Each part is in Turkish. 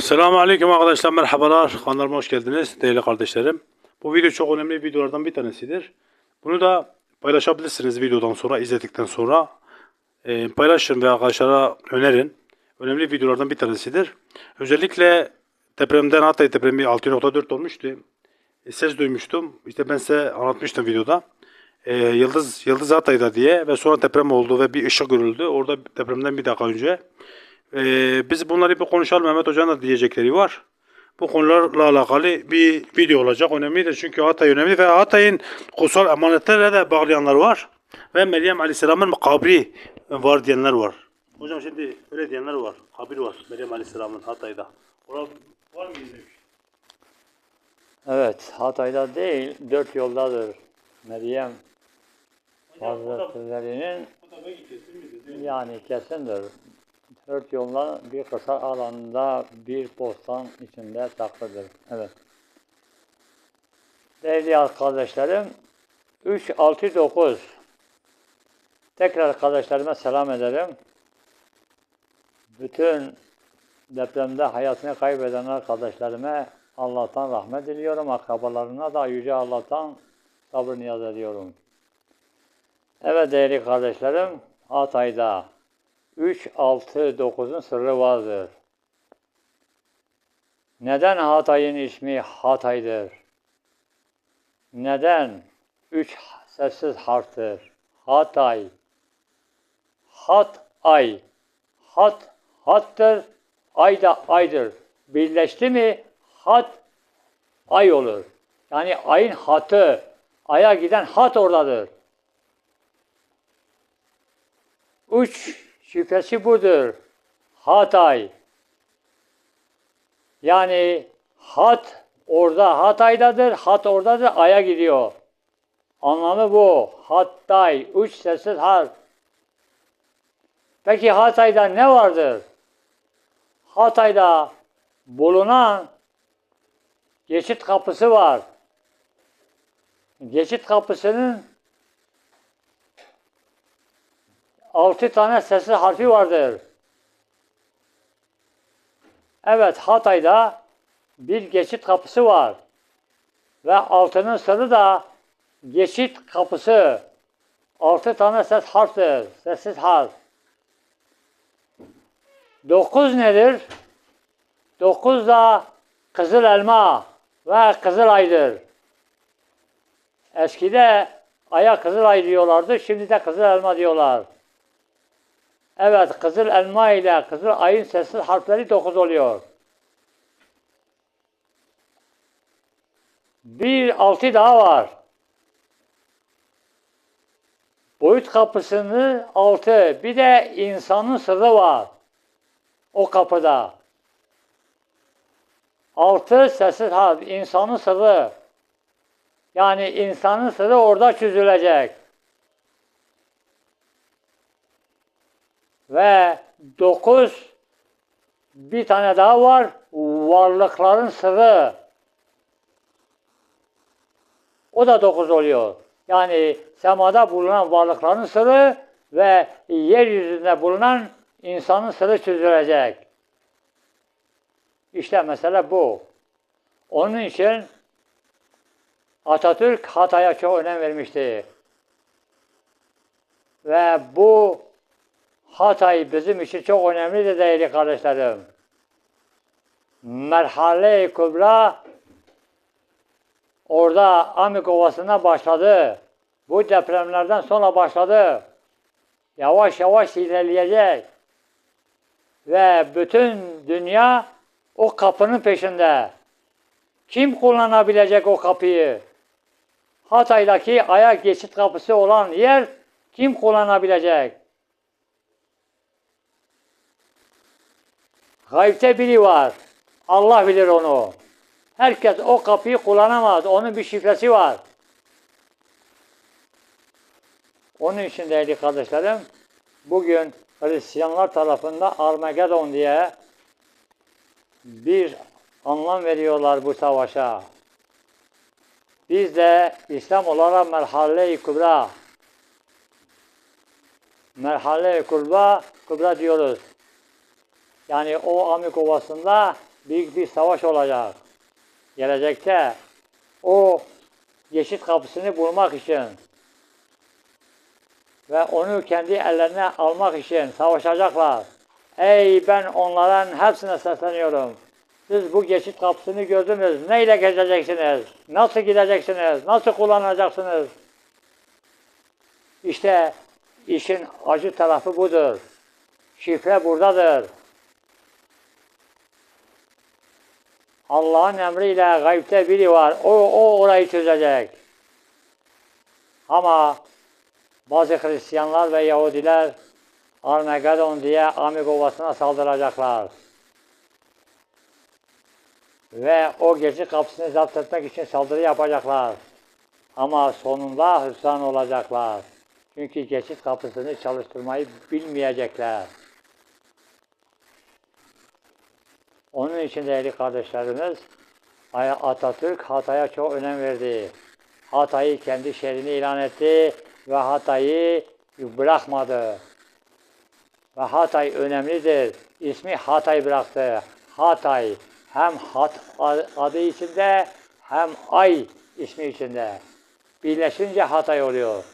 Selamun Aleyküm arkadaşlar merhabalar kanalıma hoş geldiniz değerli kardeşlerim. Bu video çok önemli videolardan bir tanesidir. Bunu da paylaşabilirsiniz videodan sonra izledikten sonra. Ee, paylaşın ve arkadaşlara önerin. Önemli videolardan bir tanesidir. Özellikle depremden Hatay depremi 6.4 olmuştu. E, ses duymuştum. İşte ben size anlatmıştım videoda. Ee, Yıldız Yıldız Hatay'da diye ve sonra deprem oldu ve bir ışık görüldü. Orada depremden bir dakika önce. Ee, biz bunları bir konuşalım. Mehmet Hoca'nın da diyecekleri var. Bu konularla alakalı bir video olacak. Önemlidir çünkü Hatay önemli ve Hatay'ın kutsal emanetlerle de bağlayanlar var. Ve Meryem Aleyhisselam'ın kabri var diyenler var. Hocam şimdi öyle diyenler var. Kabir var Meryem Aleyhisselam'ın Hatay'da. Orada var mı izlemiş? Evet, Hatay'da değil, dört yoldadır. Meryem Hazretleri'nin yani kesindir. Dört yolda bir kısa alanda bir postan içinde saklıdır. Evet. Değerli arkadaşlarım, 3, 6, 9. Tekrar kardeşlerime selam ederim. Bütün depremde hayatını kaybeden arkadaşlarıma Allah'tan rahmet diliyorum. Akrabalarına da Yüce Allah'tan sabır niyaz ediyorum. Evet değerli kardeşlerim, Hatay'da 3, 6, 9'un sırrı vardır. Neden Hatay'ın ismi Hatay'dır? Neden? Üç sessiz harftir. Hatay. Hat ay. Hat hattır. Ay da aydır. Birleşti mi hat ay olur. Yani ayın hatı. Aya giden hat oradadır. Üç şifresi budur. Hatay. Yani hat orada Hatay'dadır, hat oradadır, aya gidiyor. Anlamı bu. Hattay, üç sessiz harf. Peki Hatay'da ne vardır? Hatay'da bulunan geçit kapısı var. Geçit kapısının altı tane sessiz harfi vardır. Evet Hatay'da bir geçit kapısı var. Ve altının sırrı da geçit kapısı. Altı tane ses harftir. Sessiz harf. Dokuz nedir? Dokuz da kızıl elma ve kızıl aydır. Eskide aya kızıl ay diyorlardı, şimdi de kızıl elma diyorlar. Evet, kızıl elma ile kızıl ayın sessiz harfleri dokuz oluyor. Bir altı daha var. Boyut kapısının altı. Bir de insanın sırrı var. O kapıda. Altı sessiz harf. insanın sırrı. Yani insanın sırrı orada çözülecek. Ve dokuz bir tane daha var. Varlıkların sırrı. O da dokuz oluyor. Yani semada bulunan varlıkların sırrı ve yeryüzünde bulunan insanın sırrı çözülecek. İşte mesele bu. Onun için Atatürk Hatay'a çok önem vermişti. Ve bu Hatay bizim için çok önemlidir değerli kardeşlerim. Merhale-i Kubra orada Amik Ovası'na başladı. Bu depremlerden sonra başladı. Yavaş yavaş ilerleyecek. Ve bütün dünya o kapının peşinde. Kim kullanabilecek o kapıyı? Hatay'daki ayak geçit kapısı olan yer kim kullanabilecek? Gaybte biri var. Allah bilir onu. Herkes o kapıyı kullanamaz. Onun bir şifresi var. Onun için değerli kardeşlerim, bugün Hristiyanlar tarafında Armageddon diye bir anlam veriyorlar bu savaşa. Biz de İslam olarak merhale-i kubra, merhale-i kubra, kubra diyoruz. Yani o Amik Ovası'nda büyük bir savaş olacak. Gelecekte o geçit kapısını bulmak için ve onu kendi ellerine almak için savaşacaklar. Ey ben onların hepsine sesleniyorum. Siz bu geçit kapısını gördünüz. Neyle gezeceksiniz? Nasıl gideceksiniz? Nasıl kullanacaksınız? İşte işin acı tarafı budur. Şifre buradadır. Allah'ın emriyle gaybte biri var. O, o orayı çözecek. Ama bazı Hristiyanlar ve Yahudiler Armageddon diye Amig Ovası'na saldıracaklar. Ve o gece kapısını zapt etmek için saldırı yapacaklar. Ama sonunda hırslan olacaklar. Çünkü geçit kapısını çalıştırmayı bilmeyecekler. Onun için değerli kardeşlerimiz, Atatürk Hatay'a çok önem verdi. Hatay'ı kendi şehrini ilan etti ve Hatay'ı bırakmadı. Ve Hatay önemlidir. İsmi Hatay bıraktı. Hatay hem Hat adı içinde hem Ay ismi içinde. Birleşince Hatay oluyor.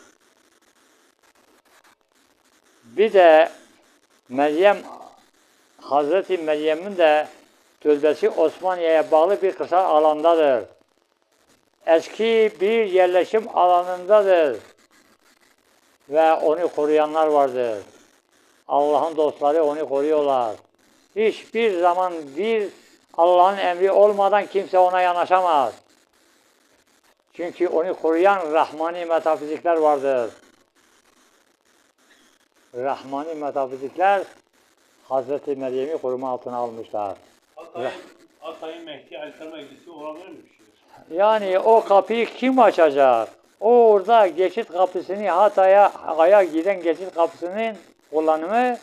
Bir de Meryem Hazreti Meryem'in de türbesi Osmaniye'ye bağlı bir kısa alandadır. Eski bir yerleşim alanındadır. Ve onu koruyanlar vardır. Allah'ın dostları onu koruyorlar. Hiçbir zaman bir Allah'ın emri olmadan kimse ona yanaşamaz. Çünkü onu koruyan Rahmani metafizikler vardır. Rahmani metafizikler Hazreti Meryem'i koruma altına almışlar. Hatay'ın, Mehdi Alper Meclisi olabilir mi bir şey? Yani o kapıyı kim açacak? O orada geçit kapısını Hatay'a Aya giden geçit kapısının kullanımı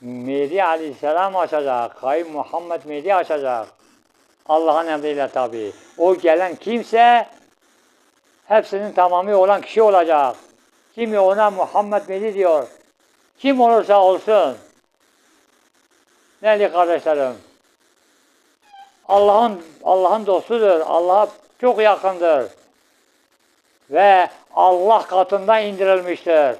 Mehdi Aleyhisselam açacak. Kayın Muhammed Mehdi açacak. Allah'ın emriyle tabi. O gelen kimse hepsinin tamamı olan kişi olacak. Kimi ona Muhammed Mehdi diyor. Kim olursa olsun. Değerli kardeşlerim. Allah'ın Allah'ın dostudur. Allah'a çok yakındır. Ve Allah katında indirilmiştir.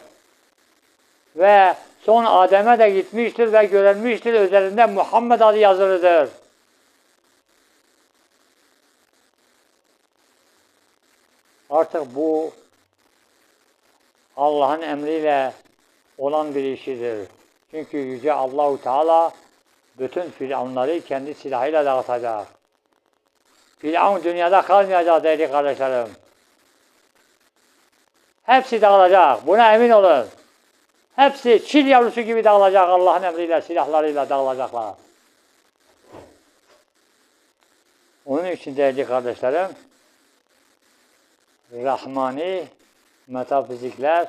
Ve son Adem'e de gitmiştir ve görülmüştür. Üzerinde Muhammed adı yazılıdır. Artık bu Allah'ın emriyle olan bir işidir. Çünkü Yüce Allahu Teala bütün firavunları kendi silahıyla dağıtacak. Firavun dünyada kalmayacak değerli kardeşlerim. Hepsi dağılacak. Buna emin olun. Hepsi çil yavrusu gibi dağılacak Allah'ın emriyle, silahlarıyla dağılacaklar. Onun için değerli kardeşlerim, Rahmani metafizikler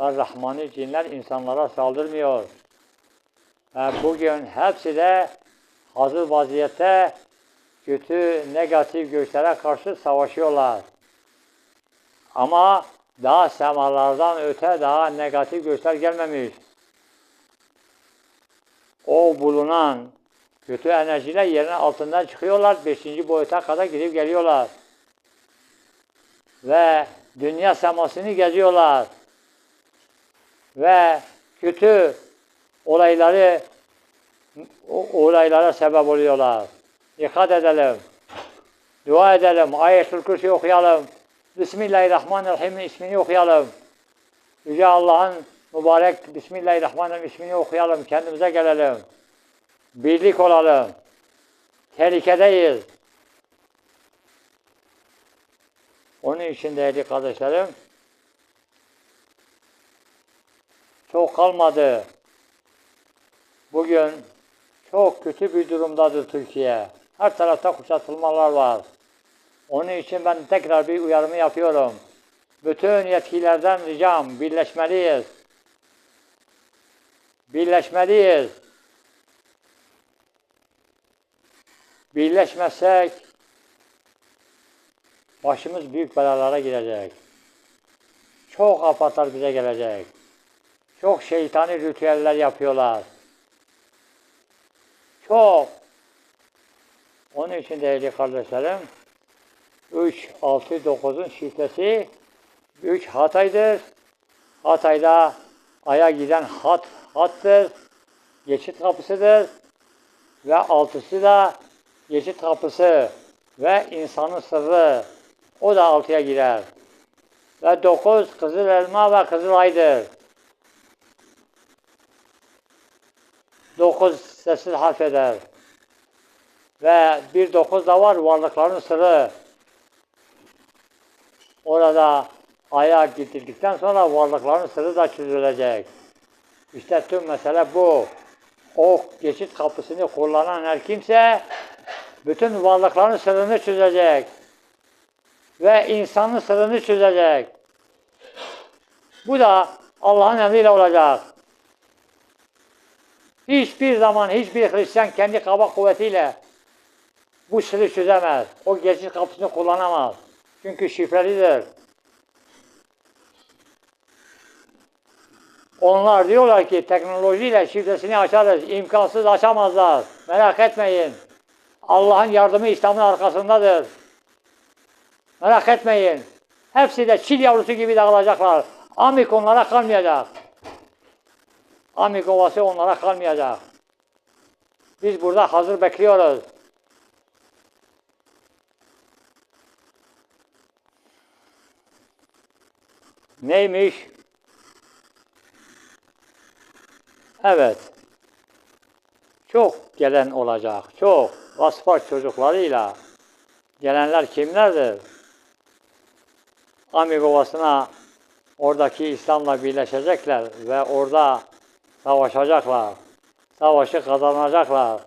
ve Rahmani cinler insanlara saldırmıyor. Bugün hepsi de hazır vaziyette kötü, negatif güçlere karşı savaşıyorlar. Ama daha semalardan öte daha negatif güçler gelmemiş. O bulunan kötü enerjiler yerin altından çıkıyorlar. Beşinci boyuta kadar gidip geliyorlar. Ve dünya semasını geziyorlar. Ve kötü olayları olaylara sebep oluyorlar. Dikkat edelim. Dua edelim. Ayet-ül Kürsi okuyalım. Bismillahirrahmanirrahim ismini okuyalım. Yüce Allah'ın mübarek Bismillahirrahmanirrahim ismini okuyalım. Kendimize gelelim. Birlik olalım. Tehlikedeyiz. Onun için değerli kardeşlerim çok kalmadı. Bugün çok kötü bir durumdadır Türkiye. Her tarafta kuşatılmalar var. Onun için ben tekrar bir uyarımı yapıyorum. Bütün yetkilerden ricam birleşmeliyiz. Birleşmeliyiz. Birleşmezsek başımız büyük belalara girecek. Çok afatlar bize gelecek. Çok şeytani ritüeller yapıyorlar. Çok. Onun için değerli kardeşlerim 3, 6, 9'un şifresi 3 Hatay'dır. Hatay'da aya giden hat hattır. Geçit kapısıdır. Ve altısı da geçit kapısı ve insanın sırrı. O da altıya girer. Ve dokuz kızıl elma ve kızıl aydır. Dokuz sessiz harf eder. Ve bir dokuz da var varlıkların sırrı. Orada aya gidildikten sonra varlıkların sırrı da çözülecek. İşte tüm mesele bu. O geçit kapısını kullanan her kimse bütün varlıkların sırrını çözecek. Ve insanın sırrını çözecek. Bu da Allah'ın emriyle olacak. Hiçbir zaman hiçbir Hristiyan kendi kaba kuvvetiyle bu sırrı çözemez. O geçit kapısını kullanamaz. Çünkü şifrelidir. Onlar diyorlar ki teknolojiyle şifresini açarız. İmkansız açamazlar. Merak etmeyin. Allah'ın yardımı İslam'ın arkasındadır. Merak etmeyin. Hepsi de çil yavrusu gibi dağılacaklar. Amik onlara kalmayacak. Amik ovası onlara kalmayacak. Biz burada hazır bekliyoruz. Neymiş? Evet. Çok gelen olacak. Çok. Vasfar çocuklarıyla. Gelenler kimlerdir? Amik Ovası'na oradaki İslam'la birleşecekler ve orada savaşacaklar. Savaşı kazanacaklar.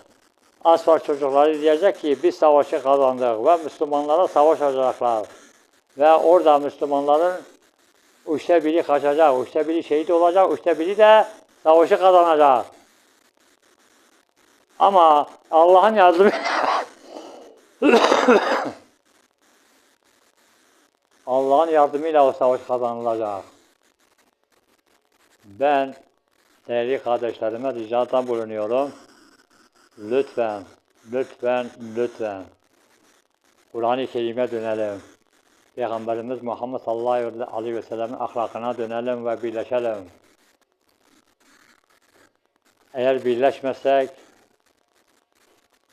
Asfar çocukları diyecek ki biz savaşı kazandık ve Müslümanlara savaşacaklar. Ve orada Müslümanların üçte biri kaçacak, üçte biri şehit olacak, üçte biri de savaşı kazanacak. Ama Allah'ın yardımı Allah'ın yardımıyla o savaş kazanılacak. Ben değerli kardeşlerime ricada bulunuyorum. Lütfen, lütfen, lütfen Kur'an-ı Kerim'e dönelim. Peygamberimiz Muhammed sallallahu aleyhi ve sellem'in ahlakına dönelim ve birleşelim. Eğer birleşmesek,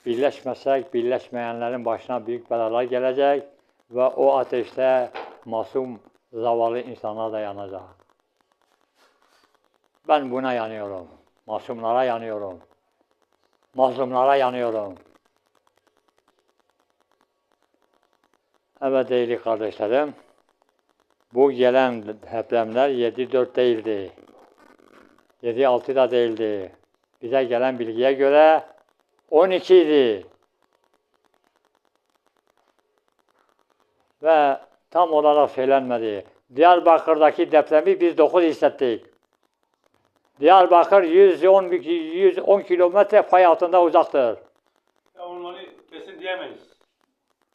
birleşmesek, birleşmeyenlerin başına büyük belalar gelecek ve o ateşte masum, zavallı insanlar da yanacak. Ben buna yanıyorum. Masumlara yanıyorum. Mazlumlara yanıyorum. Evet değerli kardeşlerim, bu gelen depremler 7-4 değildi. 7-6 da değildi. Bize gelen bilgiye göre 12 idi. Ve tam olarak söylenmedi. Diyarbakır'daki depremi biz 9 hissettik. Diyarbakır 110, 110 kilometre fay altında uzaktır. Ya onları kesin diyemeyiz.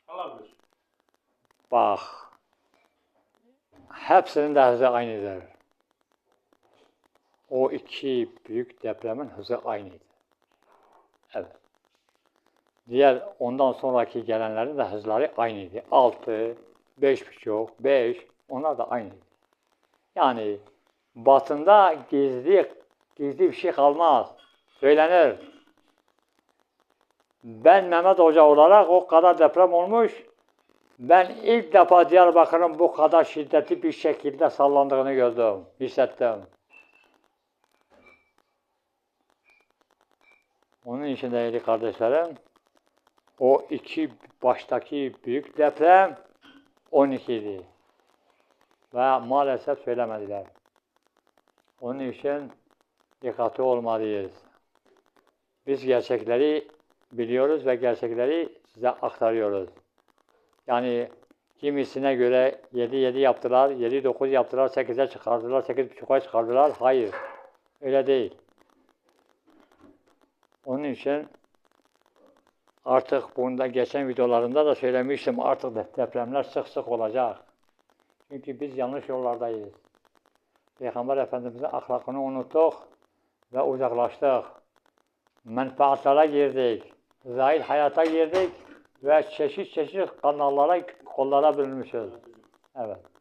Allah bilir. Bak. Hepsinin de hızı aynıdır. O iki büyük depremin hızı aynıydı. Evet. Diğer ondan sonraki gelenlerin de hızları aynıydı. 6, 5,5, 5 onlar da aynıydı. Yani batında gizli gizli bir şey kalmaz. Söylenir. Ben Mehmet Hoca olarak o kadar deprem olmuş. Ben ilk defa Diyarbakır'ın bu kadar şiddetli bir şekilde sallandığını gördüm, hissettim. Onun için değerli kardeşlerim, o iki baştaki büyük deprem 12 idi. Ve maalesef söylemediler. Onun için dikkatli olmalıyız. Biz gerçekleri biliyoruz ve gerçekleri size aktarıyoruz. Yani kimisine göre 7-7 yaptılar, 7-9 yaptılar, 8'e çıkardılar, 8.5'a çıkardılar. Hayır, öyle değil. Onun için artık bunda geçen videolarımda da söylemiştim artık depremler sık sık olacak. Çünkü biz yanlış yollardayız. Peyğəmbər Əfəndimizin axlaqını unutduq və uzaqlaşdıq. Mənfaatlara girdik, zahil həyata girdik və çeşit-çeşit kanallara, kollara bölünmüşüz. Evet.